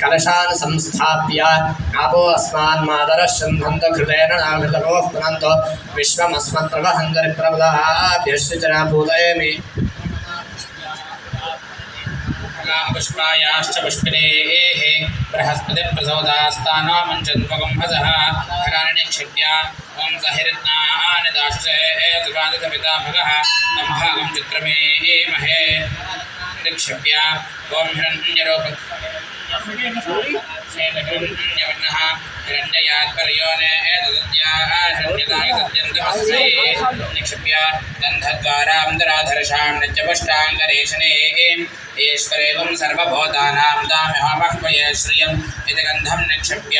कलशान् संस्थाप्य आपो अस्मान् मातरः शन्धन्तो घृतेन नाघृतपोः पुनन्तो विश्वमस्मत्प्रवहन्तरिप्रबलाभ्यश्च पूतयेमि पुष्पायाश्च पुष्पिनेः बृहस्पतिप्रसोदास्तानो हराणिक्षिप्या ॐ सहिरत्नानि दाशसे सुगादितपिता भगः तं भागं चित्रमेमहे निक्षिप्य ॐ हिरण्यरूप निक्षिप्य गन्धद्वारान्तराधर्षां नित्यपुष्टाङ्गरेशने ईश्वरेवं सर्वभूतानां दाम्यहमह्वये श्रियम् इति गन्धं निक्षिप्य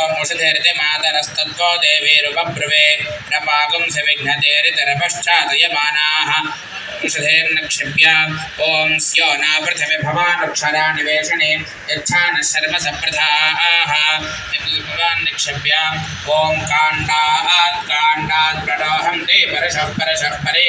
ॐ उषधेरिति उषधेर्नक्षिप्य ॐ स्यो न भवानक्षरा निवेशने यच्छानः शर्म सप्रधाः भवान् निक्षिप्य ॐ काण्डात् काण्डात् प्रणोहं ते परशः परशः परे।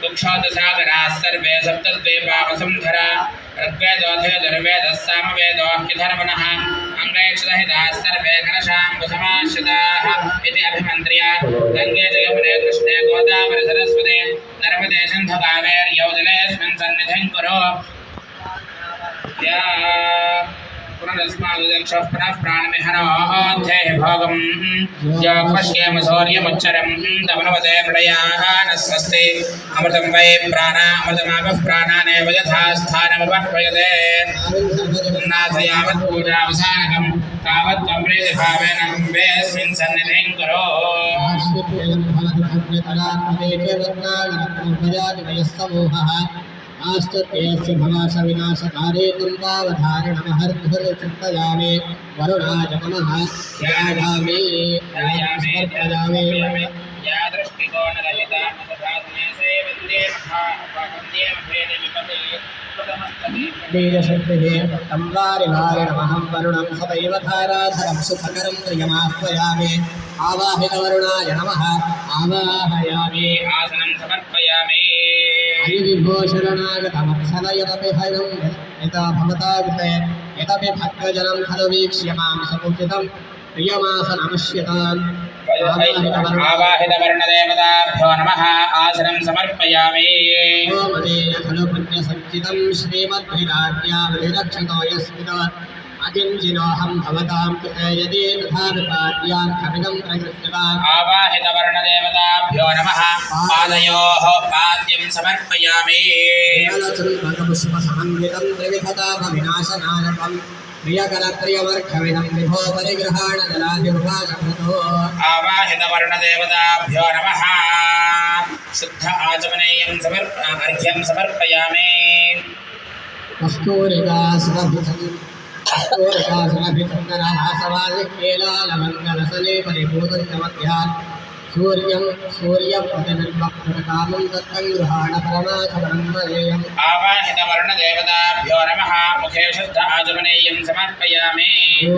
कुक्षोदसागराः सर्वे सप्तद्वीपावसुन्धरा ऋग्वेदोऽधिर्वेदः सामवेदोऽह्यधर्मणः अङ्गैक्षदहिताः सर्वे कलशाम्बुसमाश्रिताः इति अभिमन्त्र्य। गङ्गे च कृष्णे गोदावरि सरस्वते। नर्मदे सिन्धु कावेर्यौजलेऽस्मिन् सन्निधिं कुरु। या पुनरस्मादुदक्षः पुनः प्राणमिहनोऽध्येः भोगं योगपश्येम सूर्यमुच्चरं तमनवते मृडयाः न स्वस्ति अमृतं वै प्राणामृतमापः प्राणानेव यथा स्थानमुपह्वयते नाथ तावत् त्वं वेऽस्मिन् सन्निधिं कुरु। आस्तत्यस्य भवास विनाशकारे कुन्दावधारणमहर्धुरचिन्तयामि वरुणाय नमः ध्यायामि समर्पयामि या दृष्टिकोणरहिता मधुभासने सेवन्ते वन्दे भेद विपदे बीजशक्तिः तं वारिवारिणमहं वरुणं सदैव धाराधरं सुखकरं प्रियमाह्वयामि आवाहितवरुणाय नमः आवाहयामि आसनं समर्पयामि हरिविभूषरणागतमत्सलयदपि हयं यथा भवता कृते यदपि भक्तजनं खलु वीक्ष्य मां समुचितं प्रियमासनमश्यताम् आवाहितवर्णदेवताभ्यो नमः आसनं समर्पयामि मदेन खलु पुण्यसञ्चितं श्रीमद्भिराज्ञावधिरक्षितो यस्मिन् अकिञ्चिनोऽहं भवतां कृते यदि तथा विपाद्यार्थमिदं प्रकृत्यवान् आवाहितवर्णदेवताभ्यो नमः। पादयोः पाद्यं समर्पयामि। विभो आवाहितवर्णदेवताभ्यो नमः। शुद्ध आचमनेयं समर्प अर्घ्यं समर्पयामि। सूर्यकाशनभिचन्दनभासवादिकेलालमङ्गलसले परिभूतं च मध्यात् सूर्यं सूर्यप्रतिनिर्वक्त्रकामं दत्तं गृहाण परमाचमनं वदेयम् आवाहितवर्णदेवताभ्यो नमः। मुखे शुद्ध आचमनेयं समर्पयामि।